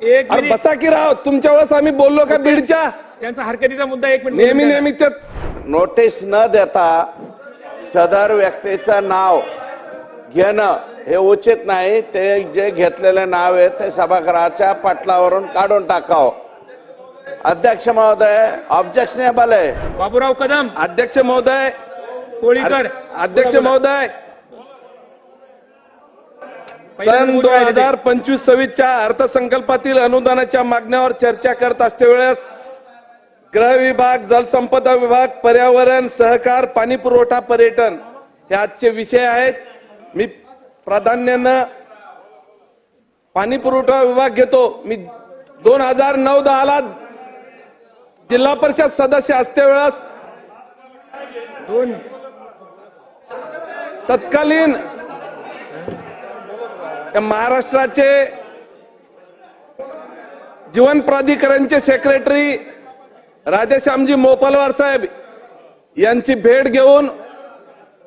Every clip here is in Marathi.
एक अरे बसा की राव तुमच्या वेळेस आम्ही बोललो का बीडच्या? त्यांचा हरकतीचा मुद्दा एक मिनिट नेहमी नेहमी तेच नोटीस न देता सदर व्यक्तीचं नाव घेणं हे उचित नाही. ते जे घेतलेले नाव आहे ते सभागृहाच्या पटलावरून काढून टाकावं. अध्यक्ष महोदय ऑब्जेक्शनेबल आहे. बाबूराव कदम. अध्यक्ष महोदय. कोळीकर. अध्यक्ष. महोदय. सन दोन. हजार पंचवीस सव्वीसच्या अर्थसंकल्पातील अनुदानाच्या मागण्यावर चर्चा करत असते वेळेस गृह विभाग जलसंपदा विभाग पर्यावरण सहकार पाणी पुरवठा पर्यटन हे आजचे विषय आहेत. मी प्राधान्यानं पाणी पुरवठा विभाग घेतो. मी दोन हजार नऊ दहाला जिल्हा परिषद सदस्य असते वेळेस दोन. तत्कालीन या महाराष्ट्राचे जीवन प्राधिकरणचे सेक्रेटरी राधेश्यामजी मोपलवार साहेब यांची भेट घेऊन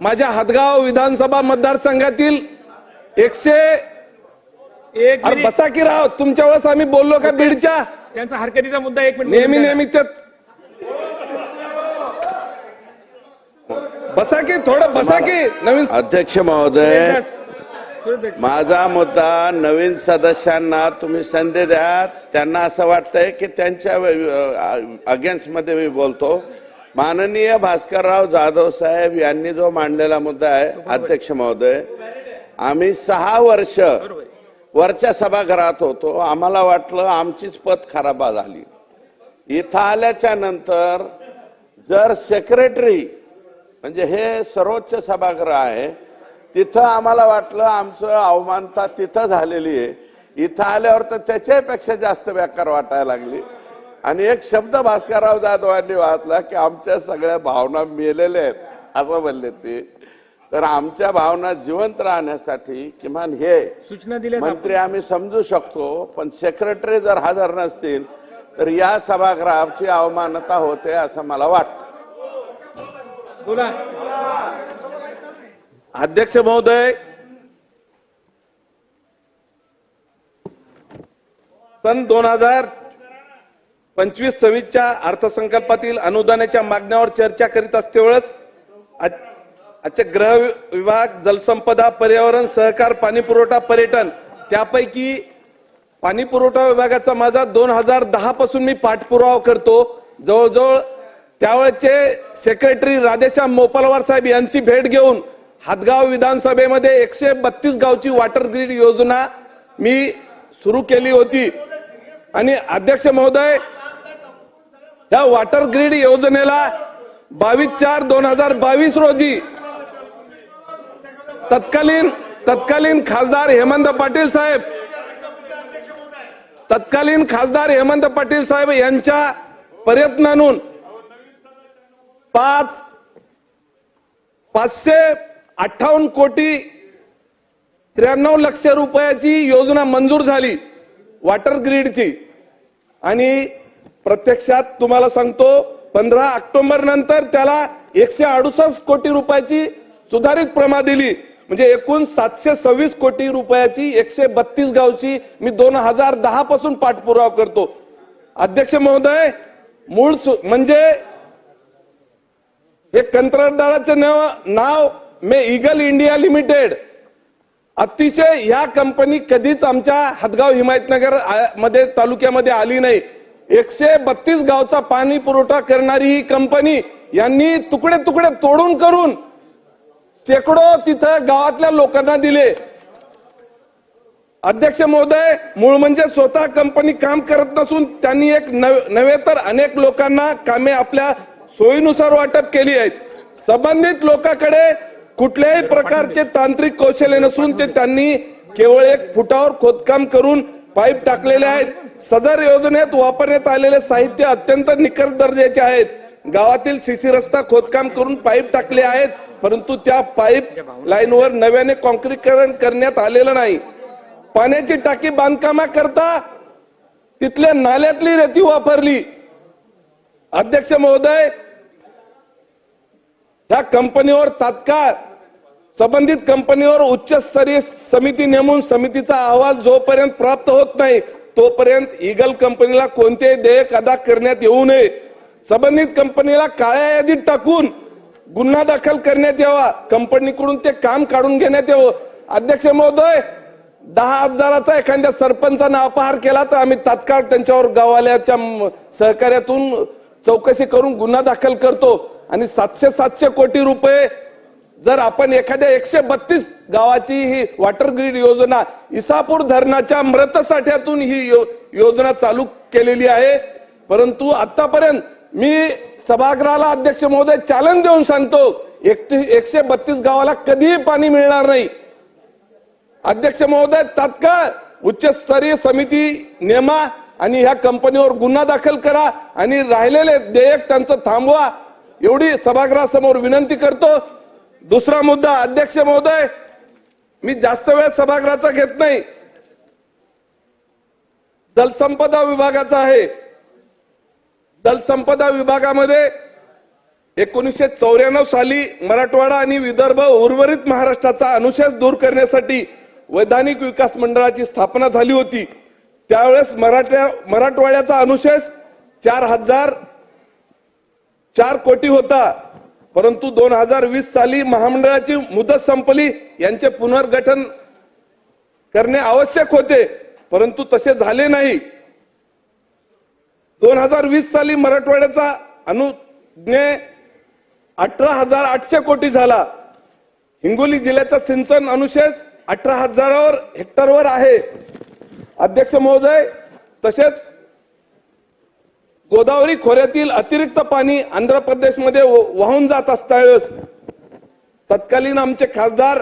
माझ्या हदगाव विधानसभा मतदारसंघातील एकशे एक अरे बसा की राव तुमच्या वेळेस आम्ही बोललो का बीडच्या? त्यांचा हरकतीचा मुद्दा एक मिनिट नेहमी नेहमी तेच. बसा की थोडं बसा की नवीन अध्यक्ष महोदय. माझा मुद्दा नवीन सदस्यांना तुम्ही संधी द्या. त्यांना असं वाटतंय की त्यांच्या अगेन्स्टमध्ये मी बोलतो. माननीय भास्करराव जाधव साहेब यांनी जो मांडलेला मुद्दा आहे अध्यक्ष महोदय आम्ही सहा वर्ष. वरच्या सभागृहात होतो. आम्हाला वाटलं आमचीच पत खराब झाली. इथं आल्याच्यानंतर जर सेक्रेटरी म्हणजे हे सर्वोच्च सभागृह आहे तिथं आम्हाला वाटलं आमचं अवमानता तिथं झालेली आहे. इथं आल्यावर तर त्याच्यापेक्षा जास्त बेकार वाटायला लागली. आणि एक शब्द भास्करराव जाधवांनी वाचला की आमच्या सगळ्या भावना मेलेल्या आहेत असं म्हणले ते. तर आमच्या भावना जिवंत राहण्यासाठी किमान हे सूचना दिल्या मंत्री आम्ही समजू शकतो पण सेक्रेटरी जर हजर नसतील तर या सभागृहाची अवमानता होते असं मला वाटतं. बोला. अध्यक्ष महोदय सन दोन हजार पंचवीस सव्वीसच्या अर्थसंकल्पातील अनुदानाच्या मागण्यावर चर्चा करीत असते वेळेस आजच्या आजचे गृह विभाग जलसंपदा पर्यावरण सहकार पाणी पुरवठा पर्यटन त्यापैकी पाणी पुरवठा विभागाचा माझा दोन हजार दहा पासून मी पाठपुरावा करतो. जवळजवळ त्यावेळेचे सेक्रेटरी राधेश्याम मोपालवार साहेब यांची भेट घेऊन हातगाव विधानसभेमध्ये एकशे बत्तीस गावची वॉटर ग्रीड योजना मी सुरू केली होती. आणि अध्यक्ष महोदय या वॉटर ग्रीड योजनेला बावीस चार दोन हजार बावीस रोजी तत्कालीन तत्कालीन खासदार हेमंत पाटील साहेब तत्कालीन खासदार हेमंत पाटील साहेब यांच्या प्रयत्नातून पाच पाचशे अठ्ठावन्न कोटी त्र्याण्णव लक्ष रुपयाची योजना मंजूर झाली वॉटर ग्रीडची आणि प्रत्यक्षात तुम्हाला सांगतो पंधरा ऑक्टोबर नंतर त्याला एकशे अडुसष्ट कोटी रुपयाची सुधारित प्रमा दिली. म्हणजे एकूण सातशे सव्वीस कोटी रुपयाची एकशे बत्तीस गावची मी दोन हजार दहा पासून पाठपुरावा करतो. अध्यक्ष महोदय मूळ सु- म्हणजे हे कंत्राटदाराचे नाव नाव मे इगल इंडिया लिमिटेड. अतिशय ह्या कंपनी कधीच आमच्या हदगाव हिमायतनगरमध्ये तालुक्यामध्ये आली नाही. एकशे बत्तीस गावचा पाणी पुरवठा करणारी ही कंपनी यांनी तुकडे तुकडे तोडून करून शेकडो तिथं गावातल्या लोकांना दिले. अध्यक्ष महोदय मूळ म्हणजे स्वतः कंपनी काम करत नसून त्यांनी एक नव- नव्हे तर अनेक लोकांना कामे आपल्या सोयीनुसार वाटप केली आहेत. संबंधित लोकांकडे कुठल्याही प्रकारचे तांत्रिक कौशल्य नसून ते त्यांनी केवळ एक फुटावर खोदकाम करून पाईप टाकलेले आहेत. सदर योजनेत वापरण्यात आलेले साहित्य अत्यंत निकष दर्जाचे आहेत. गावातील सीसी रस्ता खोदकाम करून पाईप टाकले आहेत परंतु त्या पाईप लाईनवर नव्याने कॉन्क्रीकरण करण्यात आलेलं नाही. पाण्याची टाकी बांधकामाकरता तिथल्या नाल्यातली रेती वापरली. अध्यक्ष महोदय ह्या कंपनीवर तात्काळ संबंधित कंपनीवर उच्चस्तरीय समिती नेमून समितीचा अहवाल जोपर्यंत प्राप्त होत नाही तोपर्यंत इगल कंपनीला कोणतेही देयक अदा करण्यात येऊ नये. संबंधित कंपनीला काळ्या यादीत टाकून गुन्हा दाखल करण्यात यावा. कंपनीकडून ते काम काढून घेण्यात यावं. अध्यक्ष महोदय दहा हजाराचा एखाद्या सरपंचानं अपहार केला तर आम्ही तात्काळ त्यांच्यावर गावाल्याच्या सहकार्यातून चौकशी करून गुन्हा दाखल करतो. आणि सातशे सातशे कोटी रुपये जर आपण एखाद्या एकशे बत्तीस गावाची ही वॉटर ग्रीड योजना इसापूर धरणाच्या मृत साठ्यातून ही यो- योजना चालू केलेली आहे. परंतु आतापर्यंत मी सभागृहाला अध्यक्ष महोदय चॅलेंज देऊन सांगतो एकटी एकशे बत्तीस गावाला कधीही पाणी मिळणार नाही. अध्यक्ष महोदय तात्काळ उच्चस्तरीय समिती नेमा आणि ह्या कंपनीवर गुन्हा दाखल करा आणि राहिलेले देयक त्यांचं थांबवा. एवढी सभागृहासमोर विनंती करतो. दुसरा मुद्दा अध्यक्ष महोदय मी जास्त वेळ सभागृहाचा घेत नाही. जलसंपदा विभागाचा आहे. जलसंपदा विभागामध्ये एकोणीसशे चौऱ्याण्णव साली मराठवाडा आणि विदर्भ उर्वरित महाराष्ट्राचा अनुशेष दूर करण्यासाठी वैधानिक विकास मंडळाची स्थापना झाली होती. त्यावेळेस मराठ्या मराठवाड्याचा अनुशेष चार हजार चार कोटी होता. परंतु दोन हजार वीस साली महामंडळाची मुदत संपली. यांचे पुनर्गठन करणे आवश्यक होते. परंतु तसे झाले नाही. दोन हजार वीस साली मराठवाड्याचा अनुज्ञे अठरा हजार आठशे कोटी झाला. हिंगोली जिल्ह्याचा सिंचन अनुशेष अठरा हजारावर हेक्टरवर आहे. अध्यक्ष महोदय तसेच गोदावरी खोऱ्यातील अतिरिक्त पाणी आंध्र प्रदेशमध्ये व- वाहून जात असतावेळेस तत्कालीन आमचे खासदार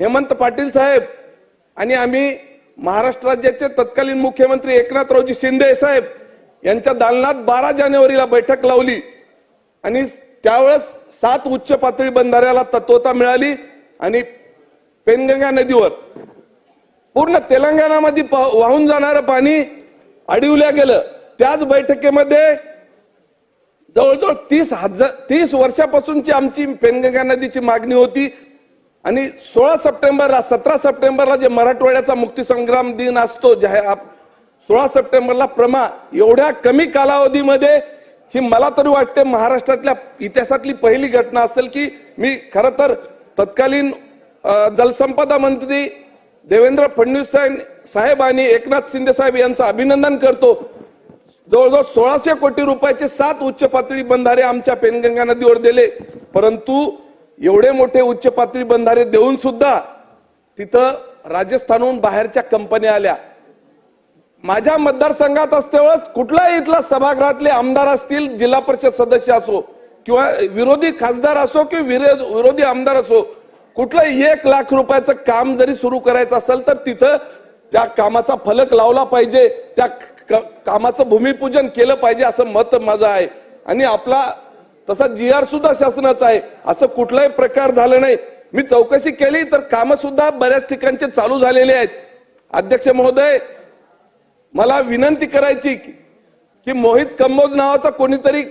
हेमंत पाटील साहेब आणि आम्ही महाराष्ट्र राज्याचे तत्कालीन मुख्यमंत्री एकनाथरावजी शिंदे साहेब यांच्या दालनात बारा जानेवारीला बैठक लावली. आणि त्यावेळेस सात उच्च पातळी बंधाऱ्याला तत्वता मिळाली आणि पेनगंगा नदीवर पूर्ण तेलंगणामध्ये वाहून जाणारं पाणी अडवल्या गेलं. त्याच बैठकीमध्ये जवळजवळ तीस हजार तीस वर्षापासूनची आमची पेनगंगा नदीची मागणी होती. आणि सोळा सप्टेंबरला सतरा सप्टेंबरला जे मराठवाड्याचा मुक्तीसंग्राम दिन असतो जाहीर आप- सोळा सप्टेंबरला प्रमा एवढ्या कमी कालावधीमध्ये ही मला तरी वाटते महाराष्ट्रातल्या इतिहासातली पहिली घटना असेल की मी खरं तर तत्कालीन जलसंपदा मंत्री देवेंद्र फडणवीस साहेब- साहेब आणि एकनाथ शिंदे साहेब यांचं अभिनंदन करतो. जवळजवळ सोळाशे कोटी रुपयाचे सात उच्च पातळी बंधारे आमच्या पेनगंगा नदीवर दिले. परंतु एवढे मोठे उच्च पातळी बंधारे देऊन सुद्धा तिथं राजस्थानहून बाहेरच्या कंपन्या आल्या. माझ्या मतदारसंघात असतेवेळेस कुठलाही इथला सभागृहातले आमदार असतील जिल्हा परिषद सदस्य असो किंवा विरोधी खासदार असो किंवा विरोधी आमदार असो कुठलंही एक लाख रुपयाचं काम जरी सुरू करायचं असेल तर तिथं त्या कामाचा फलक लावला पाहिजे त्या क- कामाचं भूमिपूजन केलं पाहिजे असं मत माझं आहे. आणि आपला तसा जी आर सुद्धा शासनाचा आहे असं कुठलाही प्रकार झालं नाही. मी चौकशी केली तर काम सुद्धा बऱ्याच ठिकाणचे चालू झालेले आहेत. अध्यक्ष महोदय मला विनंती करायची की की मोहित कंबोज नावाचा कोणीतरी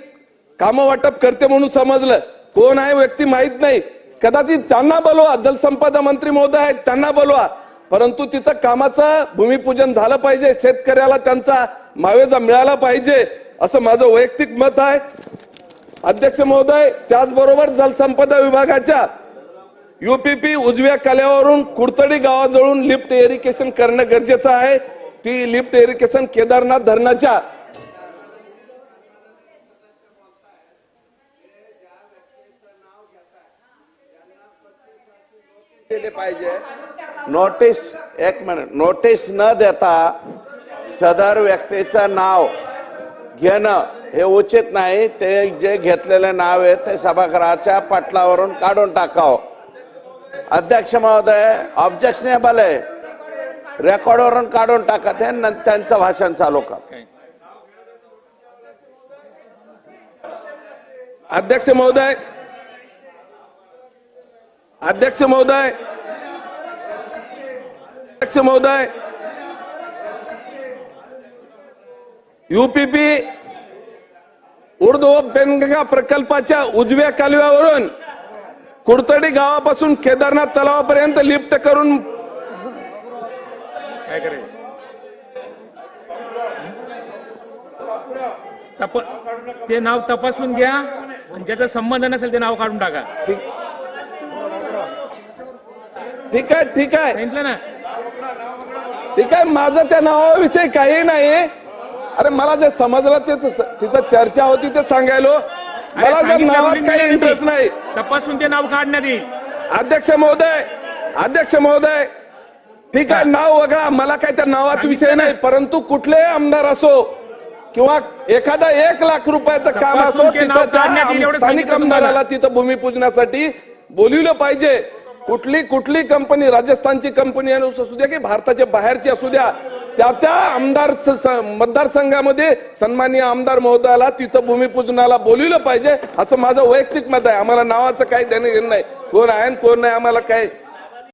काम वाटप करते म्हणून समजलं. कोण आहे व्यक्ती माहीत नाही. कदाचित त्यांना बोलवा जलसंपदा मंत्री महोदय आहेत त्यांना बोलवा. परंतु तिथं कामाचं भूमिपूजन झालं पाहिजे शेतकऱ्याला त्यांचा मावेजा मिळाला पाहिजे असं माझं वैयक्तिक मत आहे. अध्यक्ष महोदय त्याचबरोबर जलसंपदा विभागाच्या युपीपी उजव्या काल्यावरून कुडतडी गावाजवळून लिफ्ट एरिकेशन करणं गरजेचं आहे. ती लिफ्ट एरिकेशन केदारनाथ धरणाच्या केले पाहिजे. नोटीस एक मिनिट नोटीस न देता सदर व्यक्तीचं नाव घेणं हे उचित नाही. ते जे घेतलेले नाव आहे ते सभागृहाच्या पटलावरून काढून टाकावं. अध्यक्ष महोदय ऑब्जेक्शनेबल आहे. रेकॉर्डवरून काढून टाका ते न त्यांचं भाषण चालू कर. अध्यक्ष महोदय अध्यक्ष महोदय अध्यक्ष महोदय युपीपी उर्दू पेनगंगा प्रकल्पाच्या उजव्या कालव्यावरून कुडतडी गावापासून केदारनाथ तलावापर्यंत लिफ्ट करून काय करायचं तप ते नाव तपासून घ्या आणि ज्याचा संबंध नसेल ते नाव काढून टाका. ठीक ठीक आहे ठीक आहे. सांगितलं ना? ठीक आहे माझं त्या नावाविषयी काही नाही. अरे मला जे समजलं ते तिथं चर्चा होती ते सांगायलो. मला जर नावात म्हणून काही इंटरेस्ट नाही. नाही. तपासून ते नाव काढण्यात येईल. अध्यक्ष महोदय अध्यक्ष महोदय. ठीक आहे नाव वगळा मला काय त्या नावात विषय नाही. परंतु कुठलेही आमदार असो किंवा एखादा एक लाख रुपयाचं काम असो तिथं स्थानिक. आमदाराला तिथं भूमिपूजनासाठी बोलिवलं पाहिजे. कुठली कुठली कंपनी राजस्थानची कंपनी असू द्या की भारताच्या बाहेरची असू द्या त्या त्या आमदार स- मतदारसंघामध्ये सन्माननीय आमदार महोदयाला तिथं भूमिपूजनाला बोलिवलं पाहिजे असं माझं वैयक्तिक मत आहे. आम्हाला नावाचं काही देणं घेणं नाही. कोण आहे आणि कोण नाही आम्हाला काय